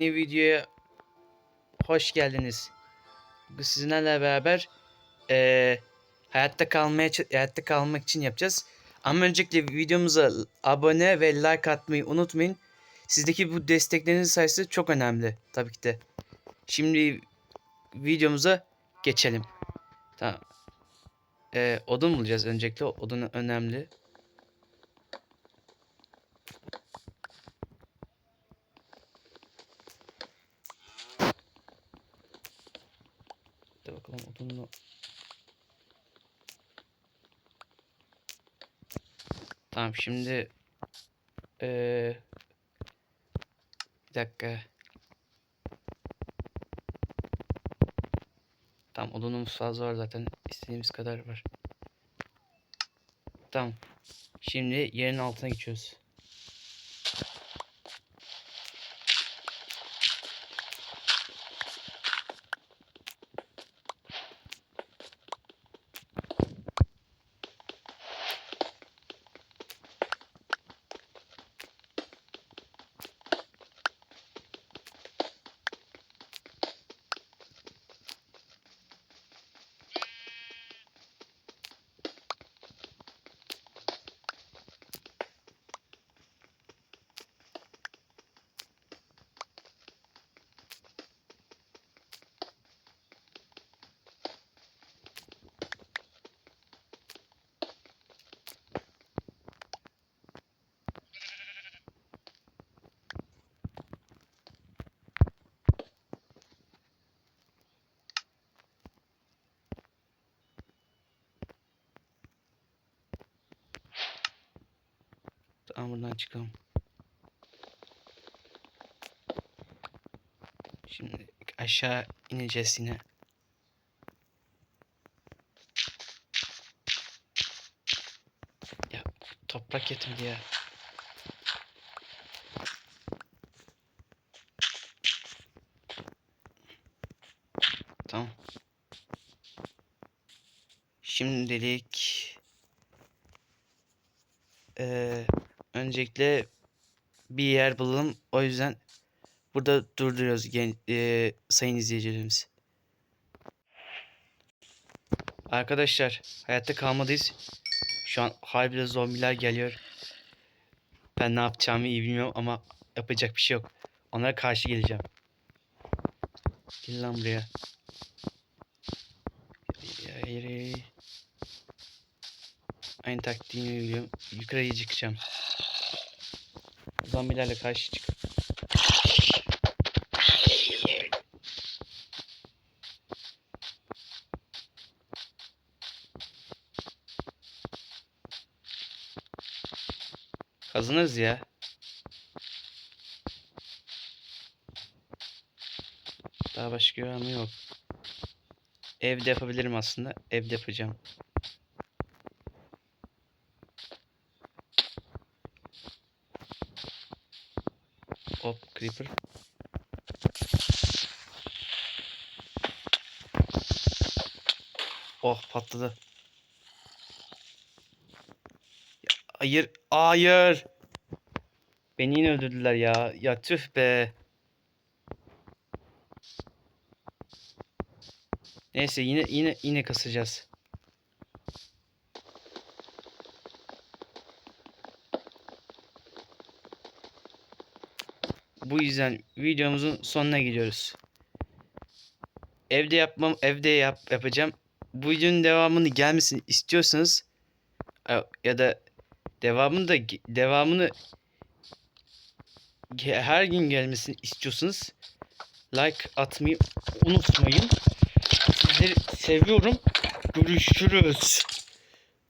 Yeni videoya hoş geldiniz. Bugün sizinlerle beraber eee, hayatta kalmaya hayatta kalmak için yapacağız. Ama öncelikle videomuza abone ve like atmayı unutmayın. Sizdeki bu destekleriniz sayesinde çok önemli tabii ki de. Şimdi videomuza geçelim. Tamam. Eee, odun bulacağız öncelikle. Odun önemli. Hadi bakalım odunlu. Tamam şimdi eee bir dakika. Tamam odunumuz fazla var zaten. istediğimiz kadar var. Tamam. Şimdi yerin altına geçiyoruz. Tamam buradan çıkalım. Şimdi aşağı ineceğiz yine. Ya toprak yetmedi ya. Tamam. Şimdilik eee öncelikle bir yer bulalım. O yüzden burada durduruyoruz gen eee, sayın izleyicilerimiz. Arkadaşlar hayatta kalmadayız. Şu an harbiden zombiler geliyor. Ben ne yapacağımı iyi bilmiyorum ama yapacak bir şey yok. Onlara karşı geleceğim. Gel lan buraya. Aynı taktiğimi biliyorum. Yukarıya çıkacağım. Zombilerle karşı çık. Kazanırız ya. Daha başka mı yok. Evde yapabilirim aslında. Evde yapacağım. Hop creeper. Oh patladı. Hayır, hayır. Beni yine öldürdüler ya. Ya tüh be. Neyse yine yine yine kasacağız. Bu yüzden videomuzun sonuna gidiyoruz. Evde yapmam, evde yap yapacağım. Bu videonun devamını gelmesini istiyorsanız ya- ya da devamını da devamını her gün gelmesini istiyorsanız like atmayı unutmayın. Sizleri seviyorum. Görüşürüz.